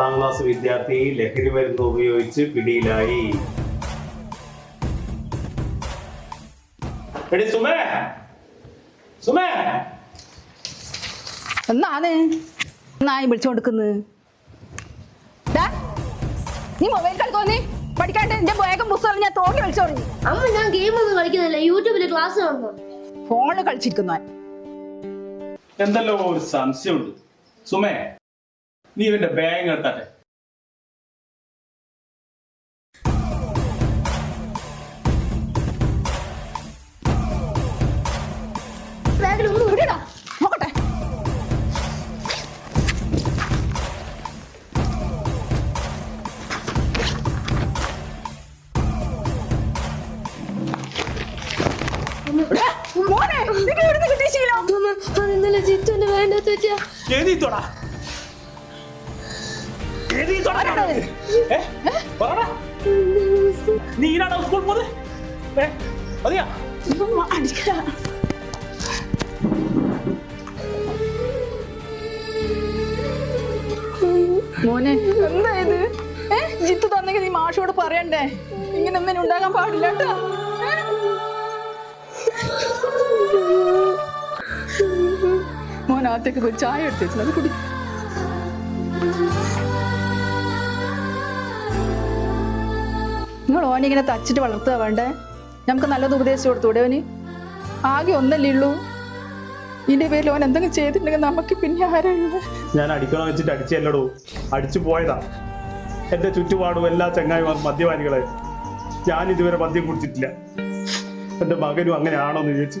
പത്താം ക്ലാസ് വിദ്യാർത്ഥി ലഹരി മരുന്ന് ഉപയോഗിച്ച് പിടിയിലായി. എടി സുമേ സുമേ. എന്നാണ്? നായി വിളിച്ചോണ്ടിക്കുന്നത് നീ മൊബൈൽ കളിക്കോന്നി പഠിക്കാണ്ട് എന്റെ വേഗം പുസ്തകം ഞാൻ തോന്നി വിളിച്ചോളി അമ്മ ഞാൻ ഗെയിം ഒന്നും കളിക്കുന്നില്ല. യൂട്യൂബിൽ ക്ലാസ് കാണുന്നു. ഫോണിൽ കളിച്ചിരിക്കുന്നു അവൻ. എന്തല്ലോ ഒരു സംശയമുണ്ട്. സുമേ നീ ഇവന്റെ ബാഗ് എടുത്താട്ടെ. മോനെ നിനക്ക് എവിടുന്ന് കിട്ടിയ ശീലം? ജിത്തുവിന്റെ എഴുതിത്തോടാ എഴുതിത്തോടാ ആരാടാ അത്? ഏ? പറടാ. നീ ഈനാണോ സ്കൂൾ പോകുന്നത് ഏ? മതിയാ. മോനെ. എന്താ ഇത്? ഏ? ജിത്ത് തന്നെങ്കിൽ നീ മാഷോട് പറയണ്ടേ? ഇങ്ങനെ ഒന്നും ഉണ്ടാകാൻ പാടില്ല കേട്ടോ. മോനാത്തേക്ക് മോനകത്തേക്ക് പോയി ചായ എടുത്ത് വെച്ചു അത് കുടി. നിങ്ങൾ ഓനെ ഇങ്ങനെ തച്ചിട്ട് വളർത്തുക വേണ്ടേ? നമുക്ക് നല്ലത് ഉപദേശിച്ചു കൊടുത്തൂടെ ഓന് ആകെ ഒന്നല്ലേ ഉള്ളൂ. ഇതിന്റെ പേരിൽ ഓൻ എന്തെങ്കിലും ചെയ്തിട്ടുണ്ടെങ്കിൽ നമുക്ക് പിന്നെ ആരാളുള്ളത് ഞാൻ അടിക്കണം വെച്ചിട്ട് അടിച്ചല്ലടോ അടിച്ചു പോയതാ. എന്റെ ചുറ്റുപാടും എല്ലാ ചങ്ങായിമാർ മദ്യപാനികളെ. ഞാൻ ഇതുവരെ മദ്യം കുടിച്ചിട്ടില്ല. എന്റെ മകനും അങ്ങനെയാണോ എന്ന് ചോദിച്ചു